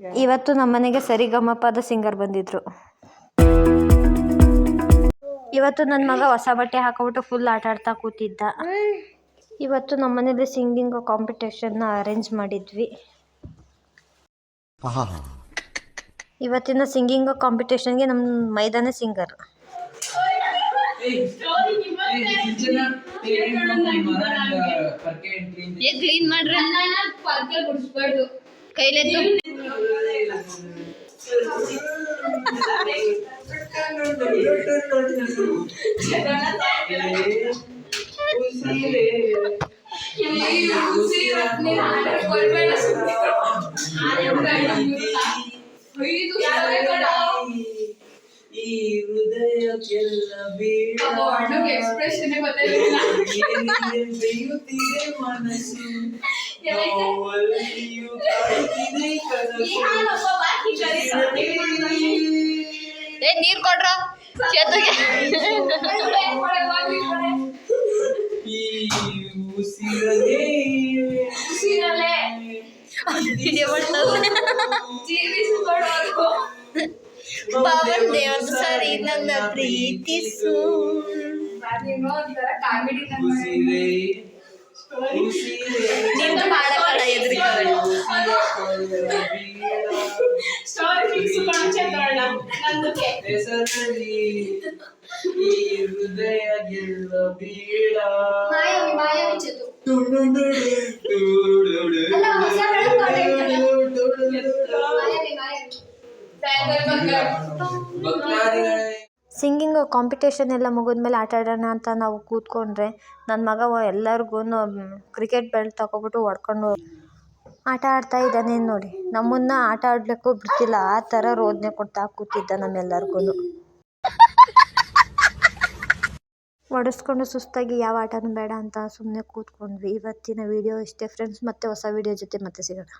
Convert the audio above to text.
ಇವತ್ತು ನಮ್ಮನೆಗೆ ಸರಿಗಮಪದ ಸಿಂಗರ್ ಬಂದಿದ್ರು ಇವತ್ತು ನನ್ನ ಮಗ ಹೊಸ ಬಟ್ಟೆ ಹಾಕೊಬಿಟ್ಟು ಫುಲ್ ಆಟ ಆಡ್ತಾ ಕೂತಿದ್ದ ಇವತ್ತು ನಮ್ಮನೇಲಿ ಸಿಂಗಿಂಗ್ ಕಾಂಪಿಟೇಷನ್ನ ಅರೇಂಜ್ ಮಾಡಿದ್ವಿ ಇವತ್ತಿನ ಸಿಂಗಿಂಗ್ ಕಾಂಪಿಟೇಷನ್ಗೆ ನಮ್ಮ ಮೈದಾನ ಸಿಂಗರ್ ಕ್ಲೀನ್ ಮಾಡ್ರಿ ಕೈಲೆತ್ತು ಈ ಹೃದಯಕ್ಕೆಲ್ಲ ಬೀಳ ಎಕ್ಸ್ಪ್ರೆಷನ್ ಏನಿದೆ ಬೆಳೆಯುತ್ತಿದೆ ಮನಸ್ಸು ನೋವಲ್ಲಿಯೂ ಕಾಡುತ್ತಿದೆ ಕನಸು ಏ ನೀರ್ ಕೊಡ್ರ? ಚೇತುಗೆ ಪವನ್ ದೇವರ ಸರಿ ನನ್ನ ಪ್ರೀತಿಸು. ಕಾಮಿಡಿ ಉಸಿರೇ ಉಸಿರೇ ಕೊಂಚೆತ್ತೋಳ ನಂದಕ್ಕೆ. ಹೆಸರಲ್ಲಿ ಈ ಹೃದಯ ಗೆಲ್ಲ ಬೀಳ ಮಾಯವಿ ಮಾಯಾವಿ ಚತು ಅಲ್ಲ ಹೊಸ ಬೆಳಕು ಮಾಯಾವಿ ಮಾಯವಿ ಬ್ಯಾಂಗಲ್ ಬಂಗಾರ ಭಕ್ತಾದಿಗಳೇ ಸಿಂಗಿಂಗ್ ಕಾಂಪಿಟೇಷನ್ ಎಲ್ಲ ಮುಗಿದ್ಮೇಲೆ ಆಟ ಆಡೋಣ ಅಂತ ನಾವು ಕೂತ್ಕೊಂಡ್ರೆ ನನ್ನ ಮಗ ಎಲ್ಲರಿಗೂ ಕ್ರಿಕೆಟ್ ಬೆಲ್ಟ್ ತಗೊಬಿಟ್ಟು ಹೊಡ್ಕೊಂಡು ಆಟ ಆಡ್ತಾ ಇದ್ದಾನೆ ನೋಡಿ. ನಮ್ಮನ್ನ ಆಟ ಆಡ್ಲಿಕ್ಕೂ ಬಿಡ್ತಿಲ್ಲ. ಆ ಥರ ರೋದನೆ ಕೊಡ್ತಾ ಕೂತಿದ್ದ ನಮ್ಮೆಲ್ಲರಿಗೂ ಹೊಡೆಸ್ಕೊಂಡು ಸುಸ್ತಾಗಿ ಯಾವ ಆಟನೂ ಬೇಡ ಅಂತ ಸುಮ್ಮನೆ ಕೂತ್ಕೊಂಡ್ವಿ. ಇವತ್ತಿನ ವಿಡಿಯೋ ಇಷ್ಟೇ ಫ್ರೆಂಡ್ಸ್ ಮತ್ತೆ ಹೊಸ ವಿಡಿಯೋ ಜೊತೆ ಮತ್ತೆ ಸಿಗೋಣ.